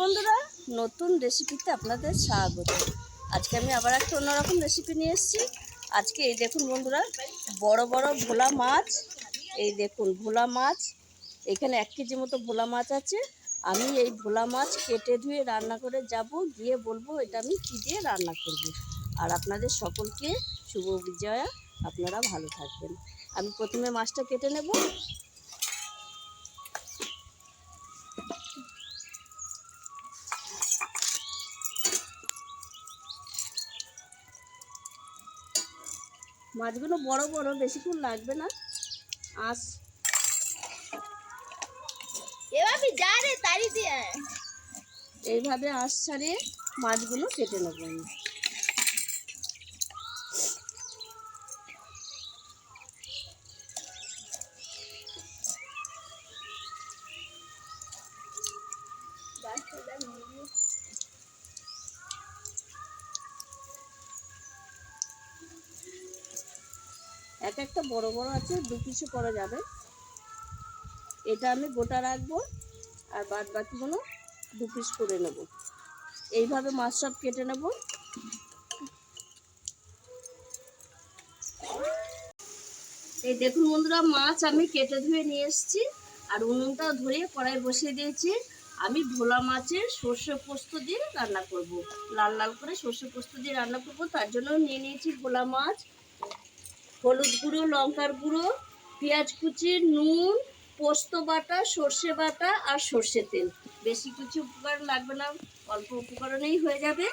বন্ধুরা, নতুন রেসিপিতে আপনাদের স্বাগত। আজকে আমি আবার একটা অন্যরকম রেসিপি নিয়ে এসেছি। আজকে এই দেখুন বন্ধুরা, বড় বড় ভোলা মাছ। এই দেখুন, ভোলা মাছ। এখানে এক কেজি মতো ভোলা মাছ আছে। আমি এই ভোলা মাছ কেটে ধুয়ে রান্না করে যাব। গিয়ে বলব এটা আমি কী দিয়ে রান্না করব। আর আপনাদের সকলকে শুভ বিজয়া। আপনারা ভালো থাকবেন। আমি প্রথমে মাছটা কেটে নেব। মাছগুলো বড় বড় বেশিক্ষণ লাগবে না। আস। এভাবে যা রে তাড়ি দিয়ে এইভাবে আঁশ ছাড়িয়ে মাছগুলো কেটে নেব আমি। এক একটা বড় বড় আছে, দু পিসও করা যাবে। এটা আমি গোটা রাখব, আর বাদ বাকিগুলো দু পিস করে নেব। এইভাবে মাছ সব কেটে নেব। এই দেখুন বন্ধুরা, মাছ আমি কেটে ধুয়ে নিয়ে এসেছি, আর উনুনটা ধরিয়ে কড়াই বসিয়ে দিয়েছি। আমি ভোলা মাছের সর্ষে পোস্ত দিয়ে রান্না করব। লাল লাল করে সর্ষে পোস্ত দিয়ে রান্না করব, তার জন্য নিয়ে নিয়েছি ভোলা মাছ। হলুদ গুঁড়ো, লঙ্কার গুঁড়ো, পেঁয়াজ কুচি, নুন, পোস্ত বাটা, সর্ষে বাটা আর সর্ষে তেল। বেশি কিছু উপকরণ লাগবে না, অল্প উপকরণেই হয়ে যাবে।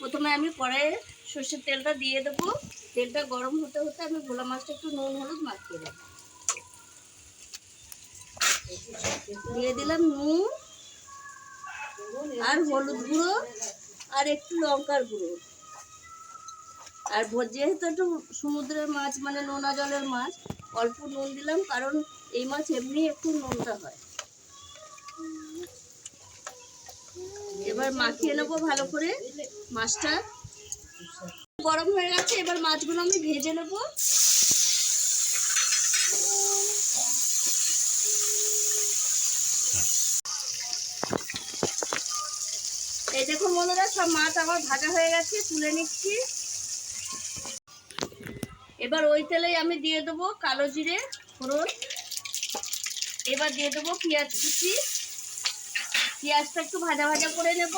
প্রথমে আমি কড়াইয়ে সর্ষের তেলটা দিয়ে দেবো। তেলটা গরম হতে হতে আমি ভোলা মাছটা একটু নুন, হলুদ মাখিয়ে দেবো দিয়ে দিলাম নুন আর হলুদ গুঁড়ো আর একটু লঙ্কার গুঁড়ো। আর যেহেতু একটু সমুদ্রের মাছ মানে নোনা জলের মাছ, অল্প নুন দিলাম, কারণ এই মাছ এমনি একটু নোনটা হয়। এবার মাখিয়ে নেব ভালো করে মাছটা। গরম হয়ে গেছে, এবার মাছগুলো আমি ভেজে নেব। এই দেখুন বন্ধুরা, সব মাছ আমার ভাজা হয়ে গেছে, তুলে নিচ্ছি। এবার ওই তেলেই আমি দিয়ে দেবো কালো জিরে, ফোড়ন। এবার দিয়ে দেবো পেঁয়াজ কুচি। পেঁয়াজটা একটু ভাজা ভাজা করে নেব।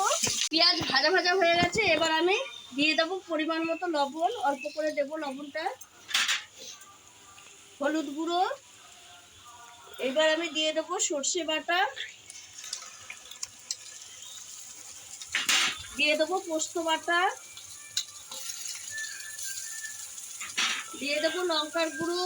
পেঁয়াজ ভাজা ভাজা হয়ে গেছে, এবার আমি দিয়ে দেবো পরিমাণ মতো লবণ। অল্প করে দেবো লবণটা। হলুদ গুঁড়ো। এবার আমি দিয়ে দেবো সর্ষে বাটা। দিয়ে দেবো পোস্ত বাটা। দিয়ে দেবো লঙ্কার গুঁড়ো।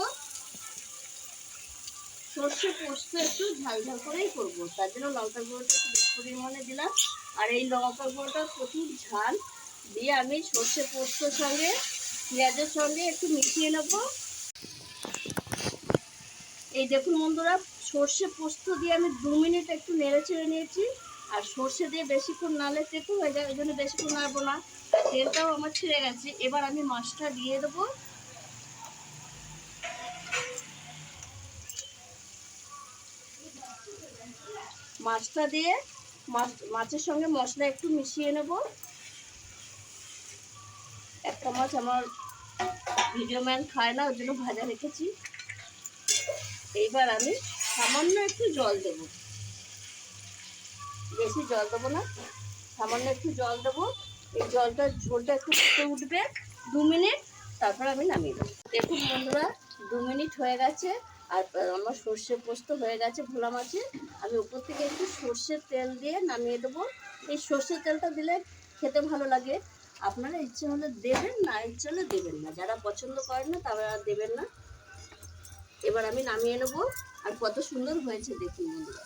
সর্ষে পোস্ত একটু ঝাল ঝাল করেই করব। তার জন্য লঙ্কার গুঁড়োটা একটু বেশি পরিমাণে দিলাম। আর এই লঙ্কার গুঁড়োটা প্রচুর ঝাল। দিয়ে আমি সর্ষে পোস্তর সঙ্গে, পেঁয়াজের সঙ্গে একটু মিশিয়ে নেব। এই দেখুন বন্ধুরা, সর্ষে পোস্ত দিয়ে আমি দু মিনিট একটু নেড়ে ছেড়ে নিয়েছি। আর সর্ষে দিয়ে বেশিক্ষণ নালে তেতো হয়ে যায় ওই জন্য বেশিক্ষণ নাড়বো না। তেলটাও আমার ছেড়ে গেছে। এবার আমি মাছটা দিয়ে দেবো। মাছটা দিয়ে মাছ মাছের সঙ্গে মশলা একটু মিশিয়ে নেব। একটা মাছ আমার ভিডিও ম্যান খায় না ওই জন্য ভাজা রেখেছি। এইবার আমি সামান্য একটু জল দেব। বেশি জল দেবো না, সামান্য একটু জল দেবো। এই জলটা ঝোলটা একটু ফুটে উঠবে, দু মিনিট, তারপর আমি নামিয়ে দেবো দেখুন বন্ধুরা দু মিনিট হয়ে গেছে, আর আমার সর্ষে পোস্ত হয়ে গেছে ভোলা মাছে আমি উপর থেকে একটু সর্ষের তেল দিয়ে নামিয়ে দেবো। এই সর্ষের তেলটা দিলে খেতে ভালো লাগে। আপনারা ইচ্ছে হলে দেবেন, না ইচ্ছে হলে দেবেন না। যারা পছন্দ করেন না, তারা দেবেন না। এবার আমি নামিয়ে নেব, আর কত সুন্দর হয়েছে দেখুন বন্ধুরা।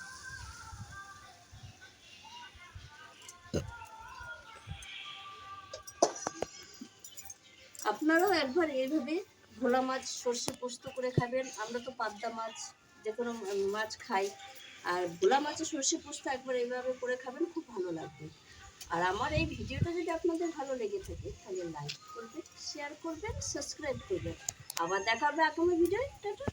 আপনারাও একবার এইভাবে ভোলা মাছ সর্ষে পোস্ত করে খাবেন। আমরা তো পাবদা মাছ, যে কোনো মাছ খাই। আর ভোলা মাছে সর্ষে পোস্ত একবার এইভাবে করে খাবেন, খুব ভালো লাগবে। আর আমার এই ভিডিওটা যদি আপনাদের ভালো লেগে থাকে, তাহলে লাইক করবেন শেয়ার করবেন সাবস্ক্রাইব করবেন। আবার দেখা হবে আগামী ভিডিও টাটা।